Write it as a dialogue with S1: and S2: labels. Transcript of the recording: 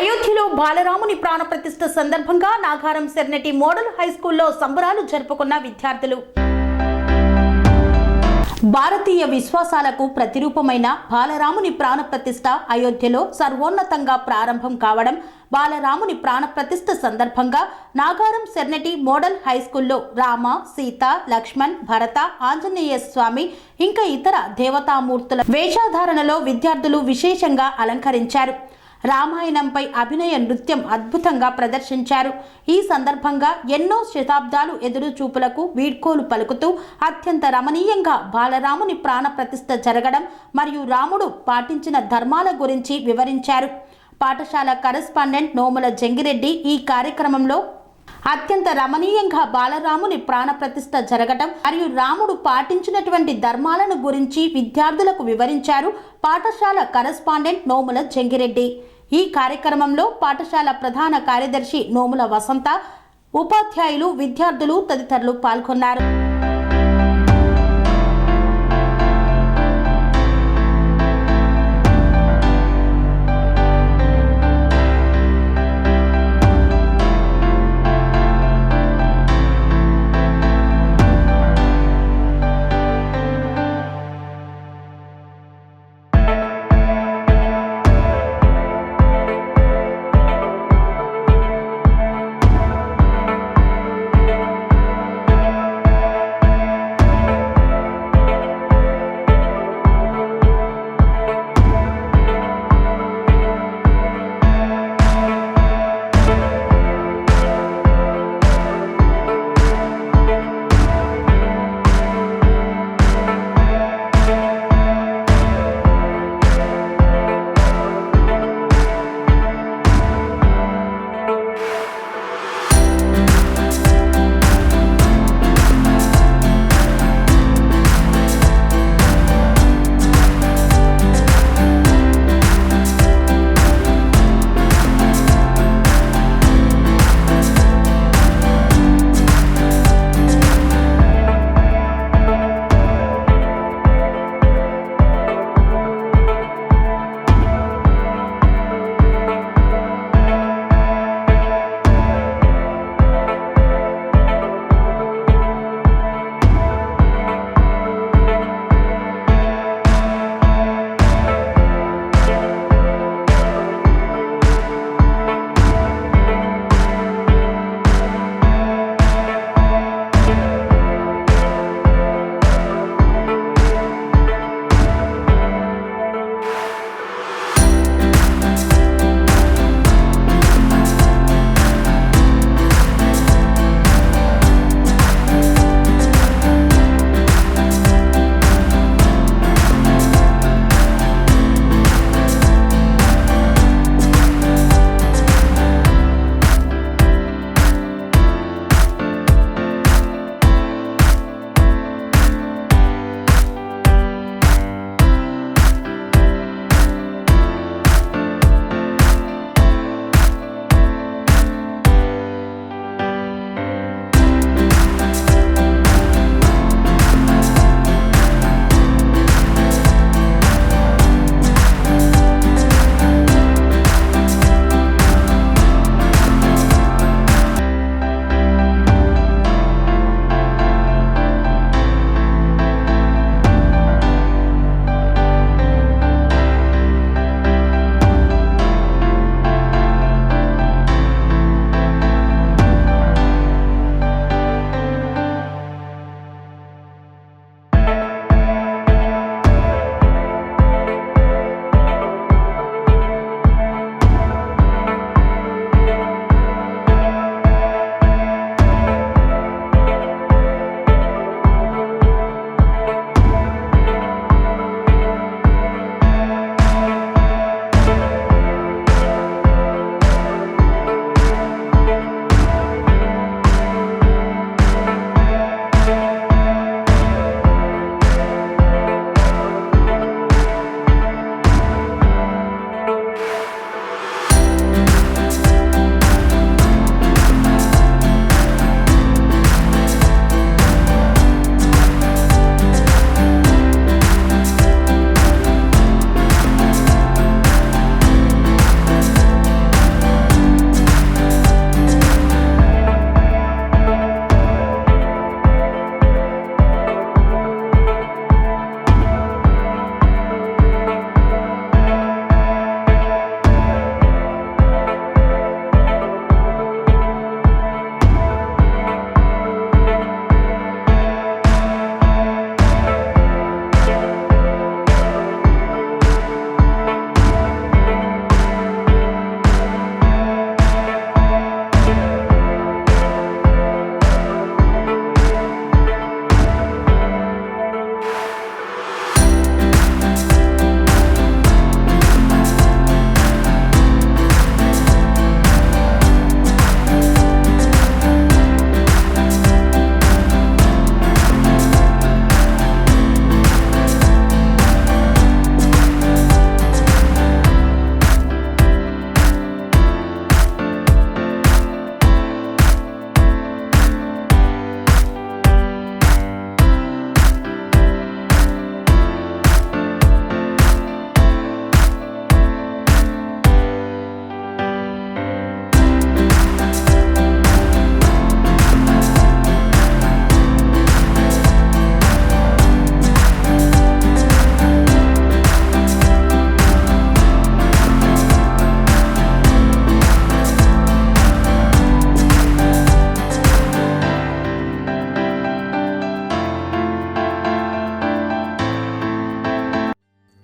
S1: అయోధ్యలో బాలరాముని ప్రతిష్ఠ సందర్భంగా నాగారం సెర్నటి మోడల్ హైస్కూల్లో సంబరాలు జరుపుకున్న విద్యార్థులు భారతీయ విశ్వాసాలకు ప్రతిరూపమైన బాలరాముని ప్రతిష్ట అయోధ్యలో సర్వోన్నతంగా ప్రారంభం కావడం బాలరాముని ప్రతిష్ఠ సందర్భంగా నాగారం సెర్నటి మోడల్ హైస్కూల్లో రామ సీత లక్ష్మణ్ భరత ఆంజనేయ స్వామి ఇంకా ఇతర దేవతామూర్తుల వేషాధారణలో విద్యార్థులు విశేషంగా అలంకరించారు రామాయణంపై అభినయ నృత్యం అద్భుతంగా ప్రదర్శించారు ఈ సందర్భంగా ఎన్నో శతాబ్దాలు ఎదురు చూపులకు వీడ్కోలు పలుకుతూ అత్యంత రమణీయంగా బాలరాముని ప్రాణప్రతిష్ఠ జరగడం మరియు రాముడు పాటించిన ధర్మాల గురించి వివరించారు పాఠశాల కరెస్పాండెంట్ నోముల జంగిరెడ్డి ఈ కార్యక్రమంలో అత్యంత రమణీయంగా బాలరాముని ప్రాణప్రతిష్ఠ జరగటం మరియు రాముడు పాటించినటువంటి ధర్మాలను గురించి విద్యార్థులకు వివరించారు పాఠశాల కరస్పాండెంట్ నోముల జంగిరెడ్డి ఈ కార్యక్రమంలో పాఠశాల ప్రధాన కార్యదర్శి నోముల వసంత ఉపాధ్యాయులు విద్యార్థులు తదితరులు పాల్గొన్నారు